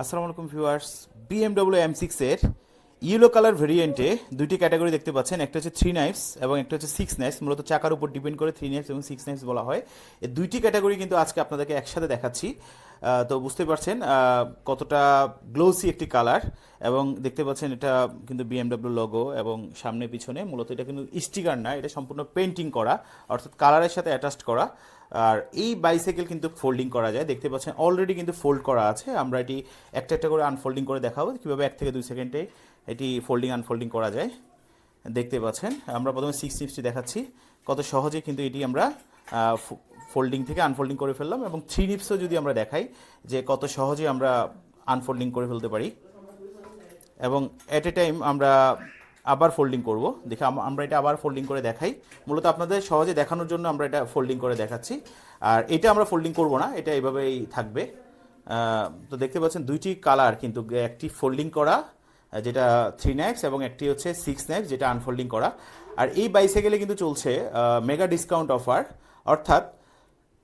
আসসালামু আলাইকুম viewers BMW M সিক্সের ইয়েলো কালার ভেরিয়েন্টে দুইটি ক্যাটাগরি দেখতে পাচ্ছেন। একটা হচ্ছে থ্রি নাইফস এবং একটা হচ্ছে সিক্স নাইফস মূলত চাকার উপর ডিপেন্ড করে থ্রি নাইফস এবং সিক্স নাইফস বলা হয়। এই দুইটি ক্যাটাগরি কিন্তু আজকে আপনাদেরকে একসাথে দেখাচ্ছি। তো বুঝতে পারছেন কতটা গ্লোসি একটি কালার এবং দেখতে পাচ্ছেন এটা কিন্তু বিএমডব্লিউ লোগো এবং সামনে পিছনে, মূলত এটা কিন্তু স্টিকার না, এটা সম্পূর্ণ পেন্টিং করা, অর্থাৎ কালারের সাথে অ্যাটাচড করা, আর এই বাইসাইকেল কিন্তু ফোল্ডিং করা যায়, দেখতে পাচ্ছেন অলরেডি কিন্তু ফোল্ড করা আছে, আমরা এটি একটা একটা করে আনফোল্ডিং করে দেখাবো, কীভাবে এক থেকে দুই সেকেন্ডে এটি ফোল্ডিং আনফোল্ডিং করা যায়, দেখতে পাচ্ছেন, আমরা প্রথমে সিক্স নিপসটি দেখাচ্ছি, কত সহজে কিন্তু এটি আমরা ফোল্ডিং থেকে আনফোল্ডিং করে ফেললাম এবং থ্রি নিপসও যদি আমরা দেখাই যে কত সহজে আমরা আনফোল্ডিং করে ফেলতে পারি। এবং অ্যাট এ টাইম আমরা আবার ফোল্ডিং করব। দেখে আমরা এটা আবার ফোল্ডিং করে দেখাই। মূলত আপনাদের সহজে দেখানোর জন্য আমরা এটা ফোল্ডিং করে দেখাচ্ছি। আর এটা আমরা ফোল্ডিং করব না, এটা এভাবেই থাকবে। তো দেখতে পাচ্ছেন দুইটি কালার কিন্তু একটি ফোল্ডিং করা, যেটা থ্রি নাইফস এবং একটি হচ্ছে সিক্স নাইফস যেটা আনফোল্ডিং করা। আর এই বাইসাইকেলে কিন্তু চলছে মেগা ডিসকাউন্ট অফার অর্থাৎ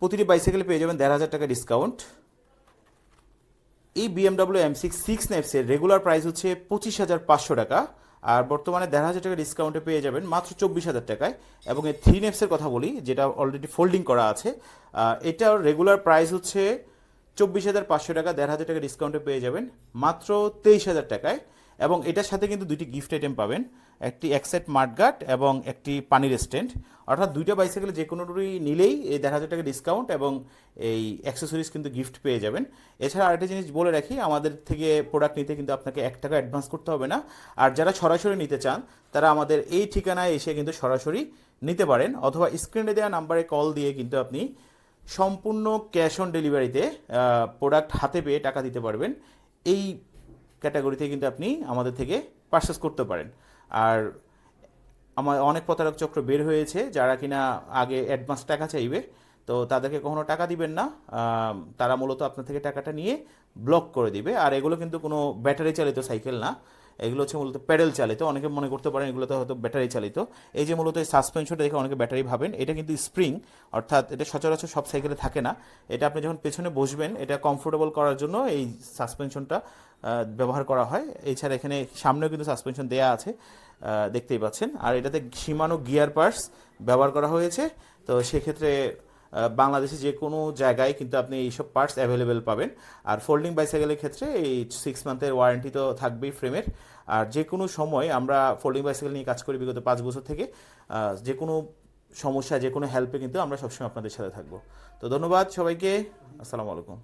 প্রতিটি বাইসাইকেলে পেয়ে যাবেন দেড় হাজার টাকা ডিসকাউন্ট এই বিএমডব্লিউ এম সিক্স সিক্স নেপসের রেগুলার প্রাইস হচ্ছে পঁচিশ হাজার পাঁচশো টাকা। আর বর্তমানে দেড় হাজার টাকা ডিসকাউন্টে পেয়ে যাবেন মাত্র চব্বিশ হাজার টাকায়। এবং এই থ্রি নেপসের কথা বলি, যেটা অলরেডি ফোল্ডিং করা আছে এটার রেগুলার প্রাইস হচ্ছে চব্বিশ হাজার পাঁচশো টাকা। দেড় হাজার টাকা ডিসকাউন্টে পেয়ে যাবেন মাত্র তেইশ হাজার টাকায়। এবং এটার সাথে কিন্তু দুইটি গিফট আইটেম পাবেন। একটি একসেট মাঠগাট এবং একটি পানির স্ট্যান্ড। অর্থাৎ দুইটা বাইসাইকেল যে কোনোটি নিলেই এই দেড় হাজার টাকা ডিসকাউন্ট এবং এই অ্যাক্সেসরিজ কিন্তু গিফট পেয়ে যাবেন। এছাড়া আরেকটা জিনিস বলে রাখি, আমাদের থেকে প্রোডাক্ট নিতে কিন্তু আপনাকে এক টাকা অ্যাডভান্স করতে হবে না। আর যারা সরাসরি নিতে চান, তারা আমাদের এই ঠিকানায় এসে কিন্তু সরাসরি নিতে পারেন। অথবা স্ক্রিনে দেওয়া নাম্বারে কল দিয়ে কিন্তু আপনি সম্পূর্ণ ক্যাশ অন ডেলিভারিতে প্রোডাক্ট হাতে পেয়ে টাকা দিতে পারবেন। এই ক্যাটাগরিতে কিন্তু আপনি আমাদের থেকে পারচেস করতে পারেন। আর আমার অনেক প্রতারক চক্র বের হয়েছে যারা কিনা আগে অ্যাডভান্স টাকা চাইবে। তো তাদেরকে কখনো টাকা দিবেন না। তারা মূলত আপনার থেকে টাকাটা নিয়ে ব্লক করে দিবে। আর এগুলো কিন্তু কোনো ব্যাটারি চালিত সাইকেল না। এগুলো হচ্ছে মূলত প্যাডেল চালিত। অনেকে মনে করতে পারেন এগুলোতে হয়তো ব্যাটারি চালিত। এই যে মূলত এই সাসপেনশনটা দেখে অনেকে ব্যাটারি ভাবেন, এটা কিন্তু স্প্রিং অর্থাৎ এটা সচরাচর সব সাইকেলে থাকে না। এটা আপনি যখন পেছনে বসবেন, এটা কমফোর্টেবল করার জন্য এই সাসপেনশনটা ব্যবহার করা হয়। এছাড়া এখানে সামনেও কিন্তু সাসপেনশন দেয়া আছে দেখতেই পাচ্ছেন। আর এটাতে সীমানো গিয়ার পার্টস ব্যবহার করা হয়েছে। তো সেক্ষেত্রে বাংলাদেশে যে কোনো জায়গায় কিন্তু আপনি এইসব পার্টস অ্যাভেলেবেল পাবেন। আর ফোল্ডিং বাইসাইকেলের ক্ষেত্রে এই সিক্স মান্থের ওয়ারেন্টি তো থাকবেই ফ্রেমের আর যে কোনো সময় আমরা ফোল্ডিং বাইসাইকেল নিয়ে কাজ করি বিগত পাঁচ বছর থেকে যে কোনো সমস্যা, যে কোনো হেল্পে কিন্তু আমরা সবসময় আপনাদের সাথে থাকব। তো ধন্যবাদ সবাইকে। আসসালামু আলাইকুম।